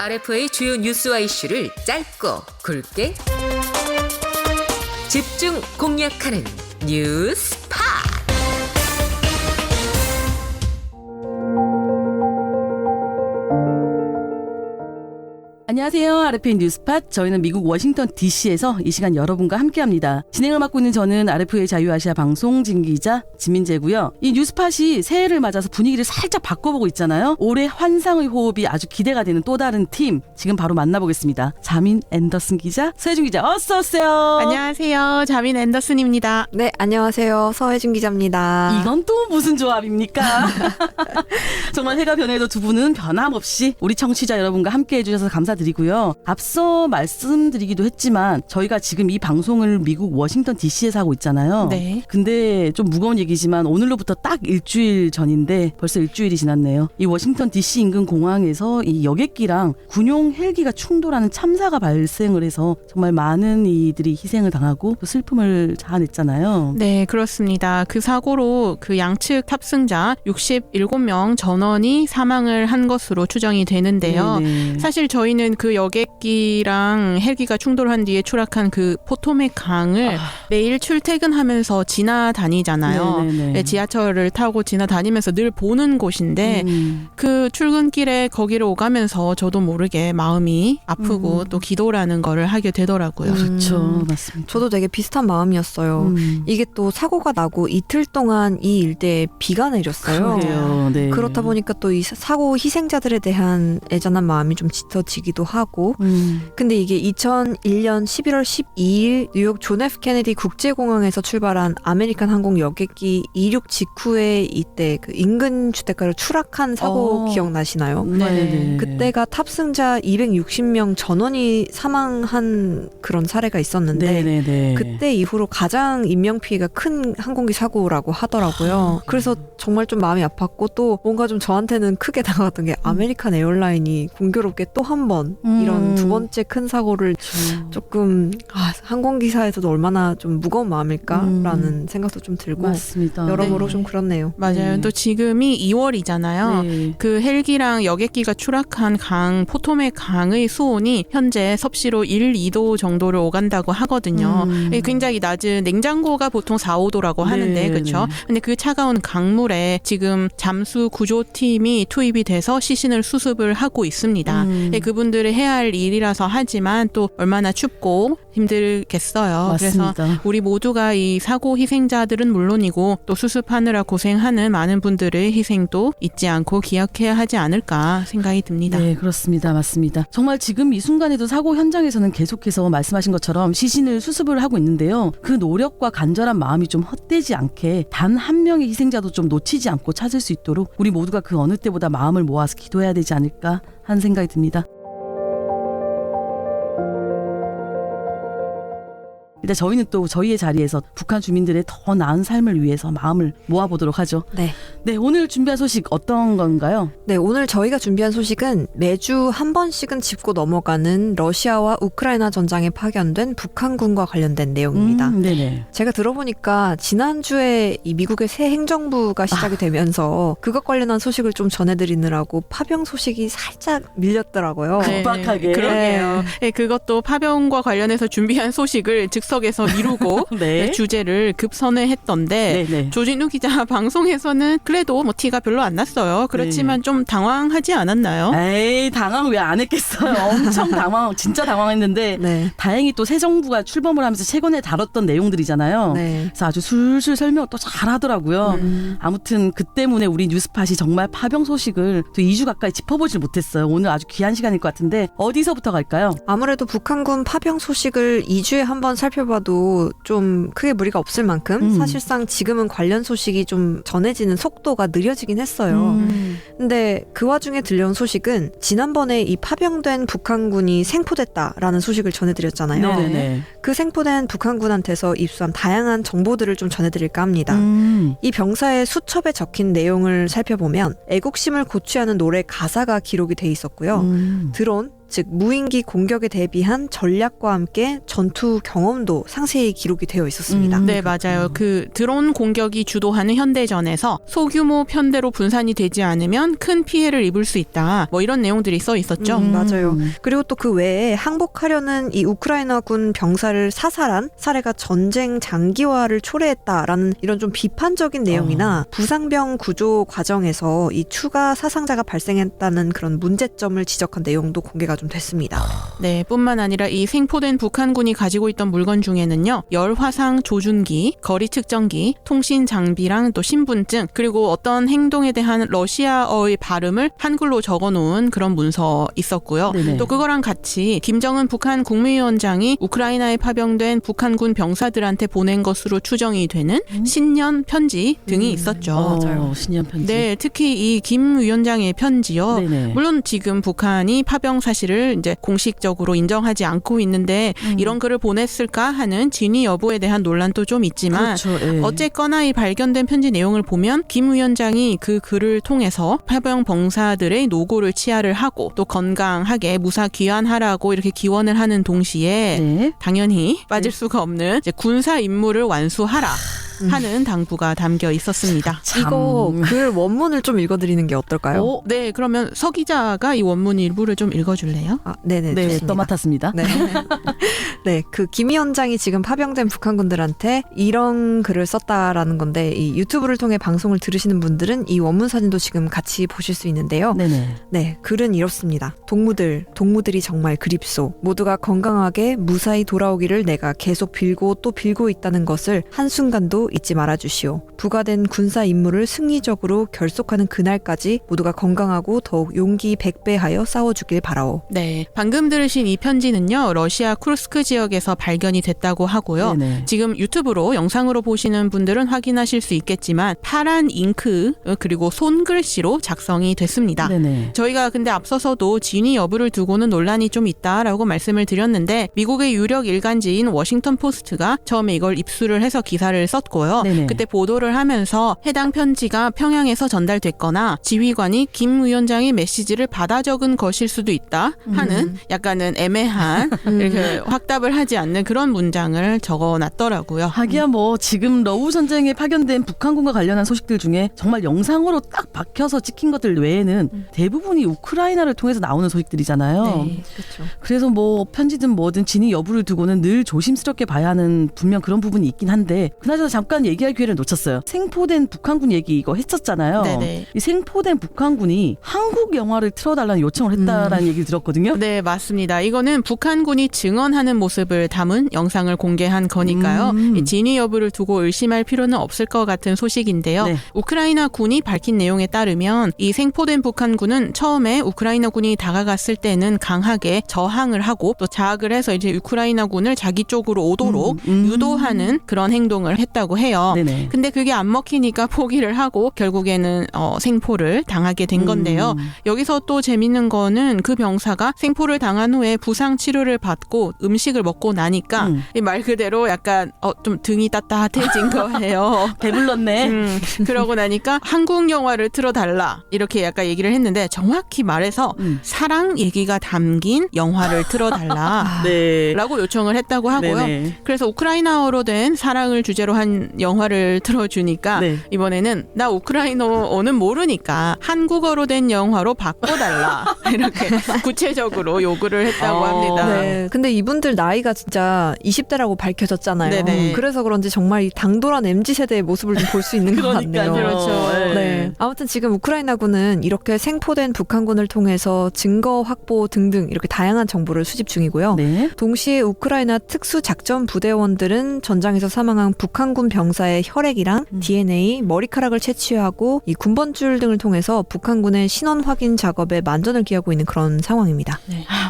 RF의 주요 뉴스와 이슈를 짧고 굵게 집중 공략하는 뉴스 안녕하세요. RFA 뉴스팟. 저희는 미국 워싱턴 DC에서 이 시간 여러분과 함께합니다. 진행을 맡고 있는 저는 RFA 자유아시아 방송 진기자 지민재고요. 이 뉴스팟이 새해를 맞아서 분위기를 살짝 바꿔보고 있잖아요. 올해 환상의 호흡이 아주 기대가 되는 또 다른 팀 지금 바로 만나보겠습니다. 자민 앤더슨 기자, 서혜준 기자, 어서 오세요. 안녕하세요. 자민 앤더슨입니다. 네, 안녕하세요. 서혜준 기자입니다. 이건 또 무슨 조합입니까? 정말 해가 변해도 두 분은 변함없이 우리 청취자 여러분과 함께 해 주셔서 감사드리고 요. 앞서 말씀드리기도 했지만 저희가 지금 이 방송을 미국 워싱턴 DC에서 하고 있잖아요. 네. 근데 좀 무거운 얘기지만 오늘로부터 딱 일주일 전인데 벌써 일주일이 지났네요. 이 워싱턴 DC 인근 공항에서 이 여객기랑 군용 헬기가 충돌하는 참사가 발생을 해서 정말 많은 이들이 희생을 당하고 또 슬픔을 자아냈잖아요. 네, 그렇습니다. 그 사고로 그 양측 탑승자 67명 전원이 사망을 한 것으로 추정이 되는데요. 네네. 사실 저희는 그 여객기랑 헬기가 충돌한 뒤에 추락한 그 포토맥 강을 아. 매일 출퇴근하면서 지나다니잖아요. 네네네. 네, 지하철을 타고 지나다니면서 늘 보는 곳인데 음. 그 출근길에 거기를 오가면서 저도 모르게 마음이 아프고 음. 또 기도라는 거를 하게 되더라고요. 음. 그렇죠, 맞습니다. 저도 되게 비슷한 마음이었어요. 음. 이게 또 사고가 나고 이틀 동안 이 일대에 비가 내렸어요. 네. 그렇다 보니까 또 이 사고 희생자들에 대한 애잔한 마음이 좀 짙어지기도 하고 음. 근데 이게 2001년 11월 12일 뉴욕 존 F 케네디 국제공항에서 출발한 아메리칸 항공 여객기 이륙 직후에 이때 그 인근 주택가를 추락한 사고 어. 기억나시나요? 네네. 그때가 탑승자 260명 전원이 사망한 그런 사례가 있었는데 네네네. 그때 이후로 가장 인명 피해가 큰 항공기 사고라고 하더라고요. 그래서 정말 좀 마음이 아팠고 또 뭔가 좀 저한테는 크게 다가왔던 게 아메리칸 에어라인이 공교롭게 또 한 번 음. 이런 두 번째 큰 사고를 그렇죠. 조금 아, 항공기사에서도 얼마나 좀 무거운 마음일까라는 생각도 좀 들고 맞습니다. 여러모로 네. 좀 그렇네요. 맞아요. 네. 또 지금이 2월이잖아요. 네. 그 헬기랑 여객기가 추락한 강 포토맥 강의 수온이 현재 섭씨로 1, 2도 정도를 오간다고 하거든요. 음. 예, 굉장히 낮은 냉장고가 보통 4, 5도라고 하는데 네, 그렇죠. 네. 근데 그 차가운 강물에 지금 잠수 구조팀이 투입이 돼서 시신을 수습을 하고 있습니다. 음. 예, 그분들 이 해야 할 일이라서 하지만 또 얼마나 춥고 힘들겠어요. 그래서 맞습니다. 우리 모두가 이 사고 희생자들은 물론이고 또 수습하느라 고생하는 많은 분들의 희생도 잊지 않고 기억해야 하지 않을까 생각이 듭니다. 네, 그렇습니다. 맞습니다. 정말 지금 이 순간에도 사고 현장에서는 계속해서 말씀하신 것처럼 시신을 수습을 하고 있는데요. 그 노력과 간절한 마음이 좀 헛되지 않게 단 한 명의 희생자도 좀 놓치지 않고 찾을 수 있도록 우리 모두가 그 어느 때보다 마음을 모아서 기도해야 되지 않을까 하는 생각이 듭니다. 일단 저희는 또 저희의 자리에서 북한 주민들의 더 나은 삶을 위해서 마음을 모아보도록 하죠. 네. 네, 오늘 준비한 소식 어떤 건가요? 네, 오늘 저희가 준비한 소식은 매주 한 번씩은 짚고 넘어가는 러시아와 우크라이나 전장에 파견된 북한군과 관련된 내용입니다. 음, 네네. 제가 들어보니까 지난주에 이 미국의 새 행정부가 시작이 되면서 그것 관련한 소식을 좀 전해드리느라고 파병 소식이 살짝 밀렸더라고요. 네. 급박하게. 그러게요. 네, 그것도 파병과 관련해서 준비한 소식을 즉석 에서 미루고 네. 주제를 급선회 했던데 네네. 조진우 기자 방송에서는 그래도 뭐 티가 별로 안 났어요. 그렇지만 좀 당황하지 않았나요? 에이 당황 왜 안 했겠어요. 엄청 당황, 진짜 당황했는데 네. 다행히 또 새 정부가 출범을 하면서 최근에 다뤘던 내용들이잖아요. 네. 그래서 아주 술술 설명을 또 잘하더라고요. 음. 아무튼 그 때문에 우리 뉴스팟이 정말 파병 소식을 또 2주 가까이 짚어보질 못했어요. 오늘 아주 귀한 시간일 것 같은데 어디서부터 갈까요? 아무래도 북한군 파병 소식을 2주에 한 번 살펴 봐도 좀 크게 무리가 없을 만큼 음. 사실상 지금은 관련 소식이 좀 전해지는 속도가 느려지긴 했어요. 음. 근데 그 와중에 들려온 소식은 지난번에 이 파병된 북한군이 생포됐다라는 소식을 전해드렸잖아요. 네네네. 그 생포된 북한군한테서 입수한 다양한 정보들을 좀 전해드릴까 합니다. 음. 이 병사의 수첩에 적힌 내용을 살펴보면 애국심을 고취하는 노래 가사가 기록이 돼 있었고요. 음. 드론, 즉 무인기 공격에 대비한 전략과 함께 전투 경험도 상세히 기록이 되어 있었습니다. 음. 네, 맞아요. 그 드론 공격이 주도하는 현대전에서 소규모 편대로 분산이 되지 않으면 큰 피해를 입을 수 있다. 뭐 이런 내용들이 써 있었죠. 음, 맞아요. 그리고 또 그 외에 항복하려는 이 우크라이나군 병사를 사살한 사례가 전쟁 장기화를 초래했다라는 이런 좀 비판적인 내용이나 부상병 구조 과정에서 이 추가 사상자가 발생했다는 그런 문제점을 지적한 내용도 공개가 좀 됐습니다. 네, 뿐만 아니라 이 생포된 북한군이 가지고 있던 물건 중에는요, 열화상 조준기, 거리 측정기, 통신 장비랑 또 신분증, 그리고 어떤 행동에 대한 러시아어의 발음을 한글로 적어 놓은 그런 문서 있었고요. 네네. 또 그거랑 같이 김정은 북한 국무위원장이 우크라이나에 파병된 북한군 병사들한테 보낸 것으로 추정이 되는 신년 편지 등이 음, 있었죠. 어, 맞아요. 신년 편지. 네, 특히 이 김 위원장의 편지요. 네네. 물론 지금 북한이 파병 사실 을 이제 공식적으로 인정하지 않고 있는데 음. 이런 글을 보냈을까 하는 진위 여부에 대한 논란도 좀 있지만 그렇죠. 예. 어쨌거나 이 발견된 편지 내용을 보면 김 위원장이 그 글을 통해서 파병 병사들의 노고를 치하를 하고 또 건강하게 무사 귀환하라고 이렇게 기원을 하는 동시에 네. 당연히 빠질 수가 없는 군사 임무를 완수하라 음. 하는 당부가 담겨 있었습니다. 참. 이거 글 원문을 좀 읽어드리는 게 어떨까요? 어? 네, 그러면 서 기자가 이 원문 일부를 좀 읽어줄래요? 아, 네네 네, 좋습니다. 떠맡았습니다. 네. 네, 그 김 위원장이 지금 파병된 북한군들한테 이런 글을 썼다라는 건데 이 유튜브를 통해 방송을 들으시는 분들은 이 원문 사진도 지금 같이 보실 수 있는데요. 네네. 네, 글은 이렇습니다. 동무들, 동무들이 정말 그립소. 모두가 건강하게 무사히 돌아오기를 내가 계속 빌고 또 빌고 있다는 것을 한순간도 잊지 말아주시오. 부과된 군사 임무를 승리적으로 결속하는 그날까지 모두가 건강하고 더욱 용기 백배하여 싸워주길 바라오. 네, 방금 들으신 이 편지는요, 러시아 쿠르스크 지역에서 발견이 됐다고 하고요. 네네. 지금 유튜브로 영상으로 보시는 분들은 확인하실 수 있겠지만 파란 잉크 어, 그리고 손글씨로 작성이 됐습니다. 네네. 저희가 근데 앞서서도 진위 여부를 두고는 논란이 좀 있다라고 말씀을 드렸는데 미국의 유력 일간지인 워싱턴 포스트가 처음에 이걸 입수를 해서 기사를 썼고 요. 네네. 그때 보도를 하면서 해당 편지가 평양에서 전달됐거나 지휘관이 김 위원장의 메시지를 받아 적은 것일 수도 있다 하는 음. 약간은 애매한 이렇게 확답을 하지 않는 그런 문장을 적어놨더라고요. 하기야 뭐 지금 러우 전쟁에 파견된 북한군과 관련한 소식들 중에 정말 영상으로 딱 박혀서 찍힌 것들 외에는 대부분이 우크라이나를 통해서 나오는 소식들이잖아요. 네. 그렇죠. 그래서 뭐 편지든 뭐든 진위 여부를 두고는 늘 조심스럽게 봐야 하는 분명 그런 부분이 있긴 한데 그나저나 잠깐 얘기할 기회를 놓쳤어요. 생포된 북한군 얘기 이거 했었잖아요. 네네. 이 생포된 북한군이 한국 영화를 틀어달라는 요청을 했다라는 얘기를 들었거든요. 네, 맞습니다. 이거는 북한군이 증언하는 모습을 담은 영상을 공개한 거니까요. 음. 이 진위 여부를 두고 의심할 필요는 없을 것 같은 소식인데요. 네. 우크라이나 군이 밝힌 내용에 따르면 이 생포된 북한군은 처음에 우크라이나 군이 다가갔을 때는 강하게 저항을 하고 또 자학을 해서 이제 우크라이나 군을 자기 쪽으로 오도록 음, 음. 유도하는 그런 행동을 했다고 해요. 네네. 근데 그게 안 먹히니까 포기를 하고 결국에는 어, 생포를 당하게 된 건데요. 음. 여기서 또 재밌는 거는 그 병사가 생포를 당한 후에 부상 치료를 받고 음식을 먹고 나니까 음. 이말 그대로 약간 어, 좀 등이 따뜻해진 거예요. 배불렀네. 음, 그러고 나니까 한국 영화를 틀어달라 이렇게 약간 얘기를 했는데 정확히 말해서 음. 사랑 얘기가 담긴 영화를 틀어달라. 네. 라고 요청을 했다고 하고요. 네네. 그래서 우크라이나어로 된 사랑을 주제로 한 영화를 틀어주니까 네. 이번에는 나 우크라이나어는 모르니까 한국어로 된 영화로 바꿔달라 이렇게 구체적으로 요구를 했다고 어. 합니다. 네. 근데 이분들 나이가 진짜 20대라고 밝혀졌잖아요. 네네. 그래서 그런지 정말 이 당돌한 MZ 세대의 모습을 좀 볼 수 있는 것 같네요. 그렇죠. 네. 아무튼 지금 우크라이나군은 이렇게 생포된 북한군을 통해서 증거 확보 등등 이렇게 다양한 정보를 수집 중이고요. 네. 동시에 우크라이나 특수 작전 부대원들은 전장에서 사망한 북한군 병 사의 혈액이랑 음. DNA, 머리카락을 채취하고 이 군번줄 등을 통해서 북한군의 신원 확인 작업에 만전을 기하고 있는 그런 상황입니다.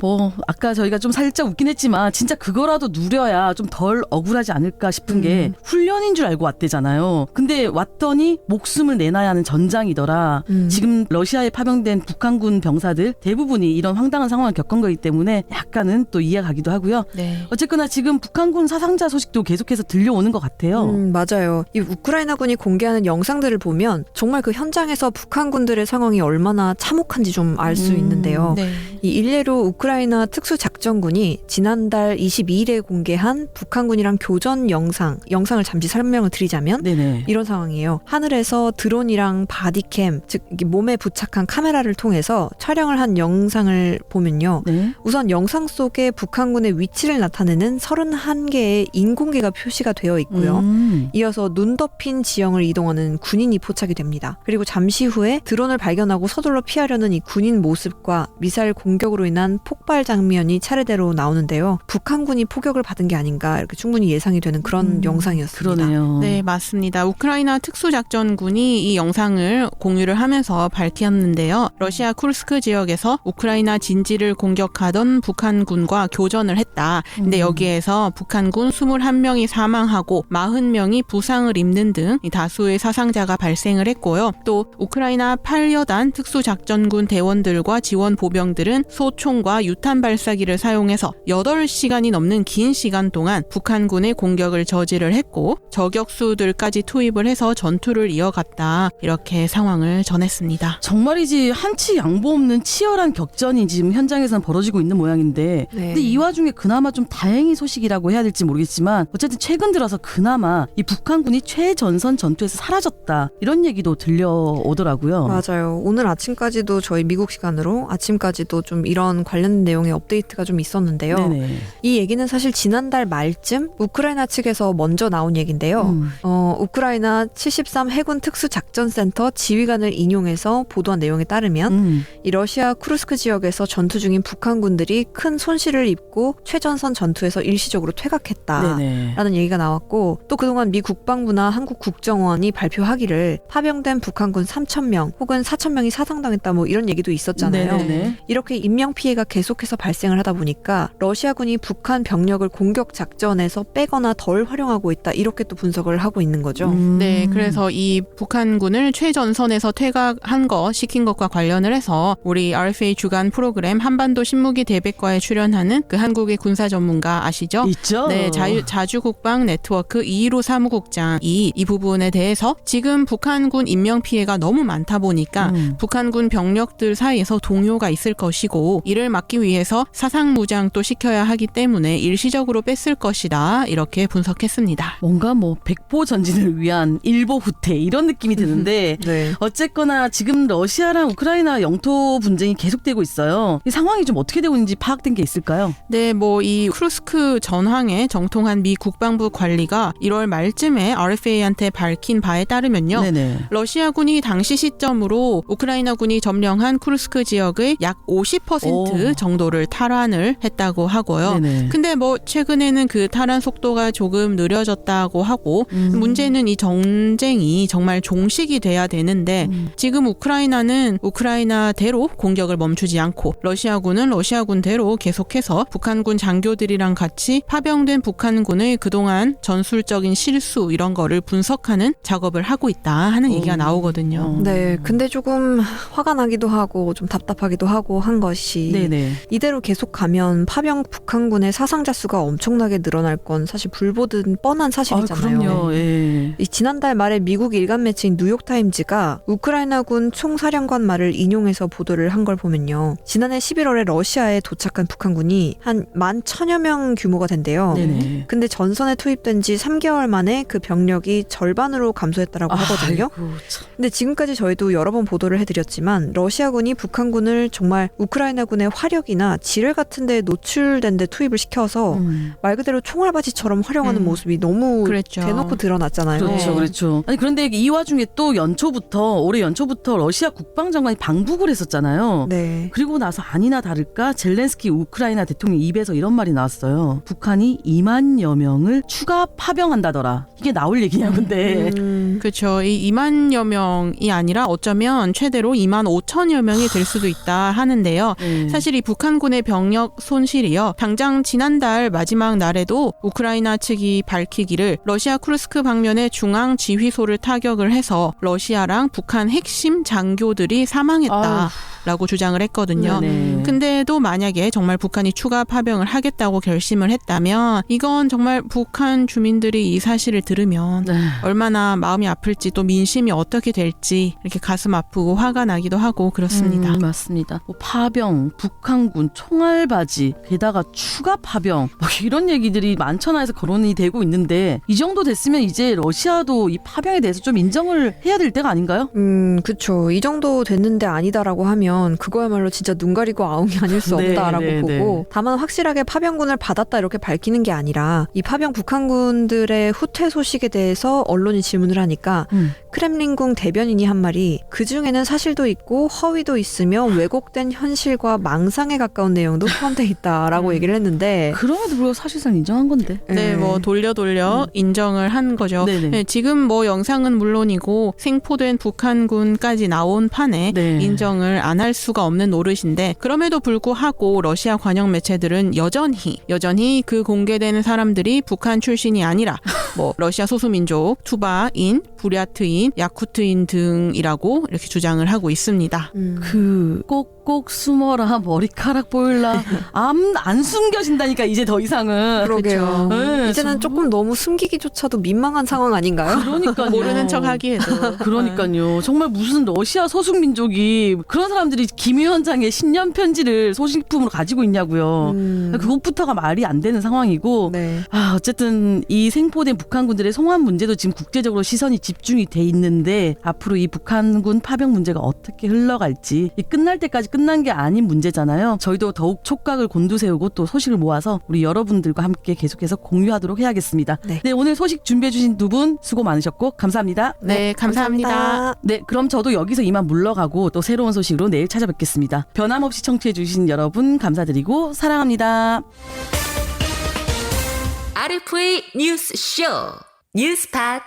뭐 아까 저희가 좀 살짝 웃긴 했지만 진짜 그거라도 누려야 좀 덜 억울하지 않을까 싶은 게 음. 훈련인 줄 알고 왔대잖아요. 근데 왔더니 목숨을 내놔야 하는 전장이더라. 음. 지금 러시아에 파병된 북한군 병사들 대부분이 이런 황당한 상황을 겪은 거기 때문에 약간은 또 이해가 가기도 하고요. 네. 어쨌거나 지금 북한군 사상자 소식도 계속해서 들려오는 것 같아요. 음, 음, 맞아요. 이 우크라이나군이 공개하는 영상들을 보면 정말 그 현장에서 북한군들의 상황이 얼마나 참혹한지 좀 알 수 음, 있는데요. 네. 이 일례로 우크라이나 특수작전군이 지난달 22일에 공개한 북한군이랑 교전 영상, 영상을 잠시 설명을 드리자면 네네. 이런 상황이에요. 하늘에서 드론이랑 바디캠, 즉 몸에 부착한 카메라를 통해서 촬영을 한 영상을 보면요. 네. 우선 영상 속에 북한군의 위치를 나타내는 31개의 인공개가 표시가 되어 있고요. 음. 이어서 눈 덮인 지형을 이동하는 군인이 포착이 됩니다. 그리고 잠시 후에 드론을 발견하고 서둘러 피하려는 이 군인 모습과 미사일 공격으로 인한 폭발 장면이 차례대로 나오는데요. 북한군이 포격을 받은 게 아닌가 이렇게 충분히 예상이 되는 그런 음, 영상이었습니다. 그러네요. 네, 맞습니다. 우크라이나 특수작전군이 이 영상을 공유를 하면서 밝혔는데요. 러시아 쿠르스크 지역에서 우크라이나 진지를 공격하던 북한군과 교전을 했다. 근데 음. 여기에서 북한군 21명이 사망하고 40명 이 부상을 입는 등이 다수의 사상자가 발생을 했고요. 또 우크라이나 8여단 특수작전군 대원들과 지원 보병들은 소총과 유탄 발사기를 사용해서 8시간이 넘는 긴 시간 동안 북한군의 공격을 저지를 했고 저격수들까지 투입을 해서 전투를 이어갔다. 이렇게 상황을 전했습니다. 정말이지 한치 양보 없는 치열한 격전이 지금 현장에서는 벌어지고 있는 모양인데 네. 근데 이 와중에 그나마 좀 다행히 소식이라고 해야 될지 모르겠지만 어쨌든 최근 들어서 그나마 이 북한군이 최전선 전투에서 사라졌다 이런 얘기도 들려오더라고요. 맞아요. 오늘 아침까지도 저희 미국 시간으로 아침까지도 좀 이런 관련 내용의 업데이트가 좀 있었는데요. 네네. 이 얘기는 사실 지난달 말쯤 우크라이나 측에서 먼저 나온 얘긴데요. 음. 어, 우크라이나 73 해군 특수작전센터 지휘관을 인용해서 보도한 내용에 따르면 음. 이 러시아 쿠르스크 지역에서 전투 중인 북한군들이 큰 손실을 입고 최전선 전투에서 일시적으로 퇴각했다. 네네. 라는 얘기가 나왔고 또 그동안 미 국방부나 한국 국정원이 발표하기를 파병된 북한군 3,000명 혹은 4,000명이 사상당했다 뭐 이런 얘기도 있었잖아요. 네네네. 이렇게 인명 피해가 계속해서 발생을 하다 보니까 러시아군이 북한 병력을 공격 작전에서 빼거나 덜 활용하고 있다 이렇게 또 분석을 하고 있는 거죠. 음. 네, 그래서 이 북한군을 최전선에서 퇴각한 거 시킨 것과 관련을 해서 우리 RFA 주간 프로그램 한반도 신무기 대백과에 출연하는 그 한국의 군사 전문가 아시죠? 있죠. 네, 자유, 자주 국방 네트워크 이희로 사무국장이 이 부분에 대해서 지금 북한군 인명 피해가 너무 많다 보니까 음. 북한군 병력들 사이에서 동요가 있을 것이고 이를 막기 위해서 사상 무장도 시켜야 하기 때문에 일시적으로 뺐을 것이다 이렇게 분석했습니다. 뭔가 뭐 백보 전진을 위한 일보 후퇴 이런 느낌이 드는데 네. 어쨌거나 지금 러시아랑 우크라이나 영토 분쟁이 계속되고 있어요. 이 상황이 좀 어떻게 되고 있는지 파악된 게 있을까요? 네, 뭐 이 크루스크 전황에 정통한 미 국방부 관리가 1월 말 쯤에 RFA한테 밝힌 바에 따르면요. 네네. 러시아군이 당시 시점으로 우크라이나군이 점령한 쿠르스크 지역의 약 50% 오. 정도를 탈환을 했다고 하고요. 네네. 근데 뭐 최근에는 그 탈환 속도가 조금 느려졌다고 하고 음. 문제는 이 전쟁이 정말 종식이 돼야 되는데 음. 지금 우크라이나는 우크라이나대로 공격을 멈추지 않고 러시아군은 러시아군대로 계속해서 북한군 장교들이랑 같이 파병된 북한군의 그동안 전술적인 실수 이런 거를 분석하는 작업을 하고 있다 하는 얘기가 오. 나오거든요. 어. 네, 근데 조금 화가 나기도 하고 좀 답답하기도 하고 한 것이 네네. 이대로 계속 가면 파병 북한군의 사상자 수가 엄청나게 늘어날 건 사실 불보듯 뻔한 아, 사실이잖아요. 그럼요. 예. 이 지난달 말에 미국 일간 매체인 뉴욕 타임즈가 우크라이나군 총사령관 말을 인용해서 보도를 한 걸 보면요. 지난해 11월에 러시아에 도착한 북한군이 한 만 천여 명 규모가 된대요. 네네. 근데 전선에 투입된 지 3개월 만에 그 병력이 절반으로 감소했다라고 하거든요. 아이고, 참. 근데 지금까지 저희도 여러 번 보도를 해드렸지만 러시아군이 북한군을 정말 우크라이나군의 화력이나 지뢰 같은 데 노출된 데 투입을 시켜서 음. 말 그대로 총알바지처럼 활용하는 음. 모습이 너무 그랬죠. 대놓고 드러났잖아요. 그렇죠, 네. 그렇죠. 아니 그런데 이 와중에 또 연초부터 올해 연초부터 러시아 국방장관이 방북을 했었잖아요. 네. 그리고 나서 아니나 다를까 젤렌스키 우크라이나 대통령 입에서 이런 말이 나왔어요. 북한이 2만여 명을 추가 파병한다더 라. 이게 나올 얘기냐 근데. 음, 그렇죠. 이 2만여 명이 아니라 어쩌면 최대로 2만 5천여 명이 될 수도 있다 하는데요. 네. 사실 이 북한군의 병력 손실이요. 당장 지난달 마지막 날에도 우크라이나 측이 밝히기를 러시아 쿠르스크 방면의 중앙 지휘소를 타격을 해서 러시아랑 북한 핵심 장교들이 사망했다 라고 주장을 했거든요. 네네. 근데도 만약에 정말 북한이 추가 파병을 하겠다고 결심을 했다면 이건 정말 북한 주민들이 이 사실을 들으면 네. 얼마나 마음이 아플지 또 민심이 어떻게 될지 이렇게 가슴 아프고 화가 나기도 하고 그렇습니다. 음, 맞습니다. 뭐 파병, 북한군, 총알바지, 게다가 추가 파병 뭐 이런 얘기들이 많잖아 해서 거론이 되고 있는데 이 정도 됐으면 이제 러시아도 이 파병에 대해서 좀 인정을 해야 될 때가 아닌가요? 음, 그쵸. 이 정도 됐는데 아니다라고 하면 그거야말로 진짜 눈 가리고 아웅이 아닐 수 네, 없다라고 네, 보고 네. 다만 확실하게 파병군을 받았다 이렇게 밝히는 게 아니라 이 파병 북한군들의 후퇴 소식에 대해서 언론이 질문을 하니까 음. 크렘린궁 대변인이 한 말이 그 중에는 사실도 있고 허위도 있으며 왜곡된 현실과 망상에 가까운 내용도 포함돼 있다라고 음. 얘기를 했는데 그럼에도 불구하고 사실상 인정한 건데. 네, 예. 뭐 돌려 돌려 인정을 한 거죠. 네네. 네, 지금 뭐 영상은 물론이고 생포된 북한군까지 나온 판에 네. 인정을 안 할 수가 없는 노릇인데 그럼에도 불구하고 러시아 관영 매체들은 여전히 여전히 그 공개되는 사람들이 북한 출신이 아니라 뭐 러시아 소수민족 투바인, 부랴트인, 야쿠트인 등이라고 이렇게 주장을 하고 있습니다. 음. 그 꼭꼭 숨어라 머리카락 보일라 암안 숨겨진다니까 이제 더 이상은 그러게요. 네, 이제는 저- 조금 너무 숨기기조차도 민망한 상황 아닌가요? 그러니까요 모르는 척 하기에도 그러니까요. 정말 무슨 러시아 소수민족이 그런 사람들이 김 위원장의 신년 편지를 소식품으로 가지고 있냐고요. 음. 그것부터가 말이 안 되는 상황이고. 네. 아, 어쨌든 이 생포된 북한군들의 송환 문제도 지금 국제적으로 시선이 집중이 돼 있는데 앞으로 이 북한군 파병 문제가 어떻게 흘러갈지 이 끝날 때까지 끝난 게 아닌 문제잖아요. 저희도 더욱 촉각을 곤두세우고 또 소식을 모아서 우리 여러분들과 함께 계속해서 공유하도록 해야겠습니다. 네. 오늘 소식 준비해 주신 두 분 수고 많으셨고 감사합니다. 네, 감사합니다. 네, 그럼 저도 여기서 이만 물러가고 또 새로운 소식으로 내일 찾아뵙겠습니다. 변함없이 청취해 주신 여러분 감사드리고 사랑합니다. RFA 뉴스 쇼 뉴스팟